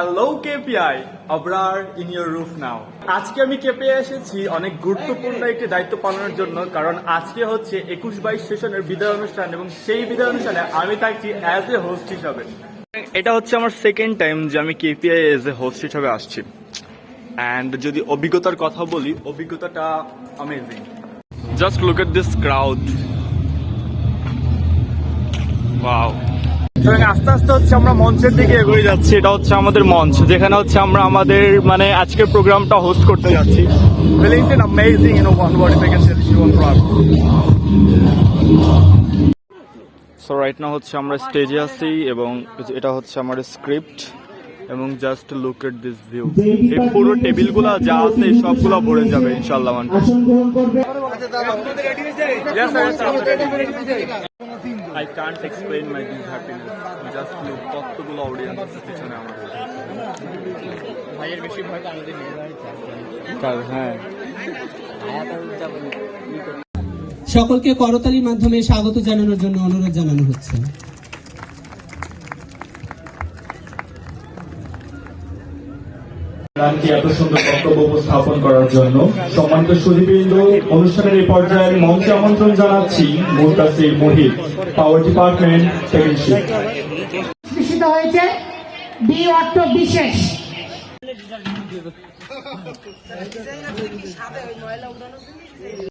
Hello KPI Abrar in your roof now আজকে আমি KPI এসেছি অনেক গুরুত্বপূর্ণ একটি দায়িত্ব পালনের জন্য, কারণ আজকে হচ্ছে একুশ বাইশ সেশনের বিদায় অনুষ্ঠান এবং সেই বিদায় অনুষ্ঠানে আমি থাকছি অ্যাজ এ হোস্ট হিসাবে। এটা হচ্ছে আমার সেকেন্ড টাইম যে আমি কেপিআই এজ এ হোস্ট হিসাবে আসছি। অ্যান্ড যদি অভিজ্ঞতার কথা বলি, অভিজ্ঞতাটা amazing just look at this crowd wow আস্তে আস্তে হচ্ছে আমরা মঞ্চের দিকে এগিয়ে যাচ্ছি, এটা হচ্ছে আমাদের মঞ্চ, যেখানে হচ্ছে আমরা আমাদের মানে আজকের প্রোগ্রামটা হোস্ট করতে যাচ্ছি। Feelings in amazing in one word if I so right না হচ্ছে আমরা স্টেজে আছি এবং এটা হচ্ছে আমার স্ক্রিপ্ট এবং just look at this view এই পুরো টেবিলগুলো যা আছে সবগুলো ভরে যাবে, ইনশাআল্লাহ মানে আসন can't explain my this happiness just look, কতগুলো অডিয়েন্স আছে পিছনে আমার ভাইয়ের বেশি ভয় আমাদের হ্যাঁ। সকলকে করতালির মাধ্যমে স্বাগত জানানোর জন্য অনুরোধ জানানো হচ্ছে। গানকে এত সুন্দর বক্তব্য উপস্থাপন করার জন্য সম্মানিত সুধীবৃন্দ অনুষ্ঠানের এই পর্যায়ে মঞ্চে আমন্ত্রণ জানাচ্ছি মুরতাসির মহিল পাওয়ার ডিপার্টমেন্ট সেকেন্ড শিফট সৃষ্টিত হয়েছে বি অর্থ বিশেষ।